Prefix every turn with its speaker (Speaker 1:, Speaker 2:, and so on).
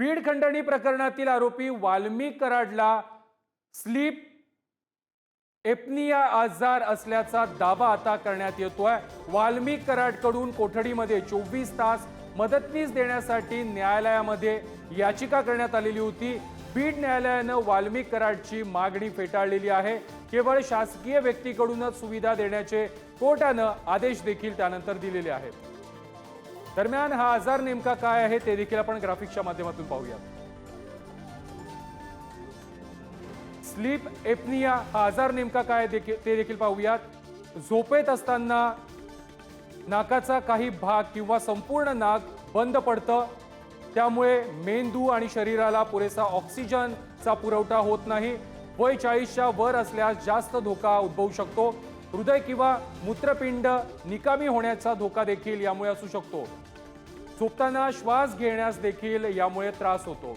Speaker 1: बीड खंडणी प्रकरणातील आरोपी वाल्मिक कराडला स्लीप एपनिया आजार असल्याचा दावा आता करण्यात येतोय. वाल्मिक कराडकडून कोठडीमध्ये चोवीस तास मदतनीस देण्यासाठी न्यायालयामध्ये याचिका करण्यात आलेली होती. बीड न्यायालयानं वाल्मी कराडची मागणी फेटाळलेली आहे. केवळ शासकीय व्यक्तीकडूनच सुविधा देण्याचे कोर्टानं आदेश देखील त्यानंतर दिलेले आहेत. दरम्यान हा आजार नेमका काय आहे ते देखील आपण ग्राफिक्सच्या माध्यमातून पाहूयात. स्लीप एपनिया हा आजार नेमका काय देखील ते देखील पाहूयात. झोपेत असताना नाकाचा काही भाग किंवा संपूर्ण नाक बंद पडतं. त्यामुळे मेंदू आणि शरीराला पुरेसा ऑक्सिजनचा पुरवठा होत नाही. वय चाळीसच्या वर असल्यास जास्त धोका उद्भवू शकतो. हृदय किंवा मूत्रपिंड निकामी होण्याचा धोका देखील यामुळे असू शकतो. झोपताना श्वास घेण्यास देखील यामुळे त्रास होतो.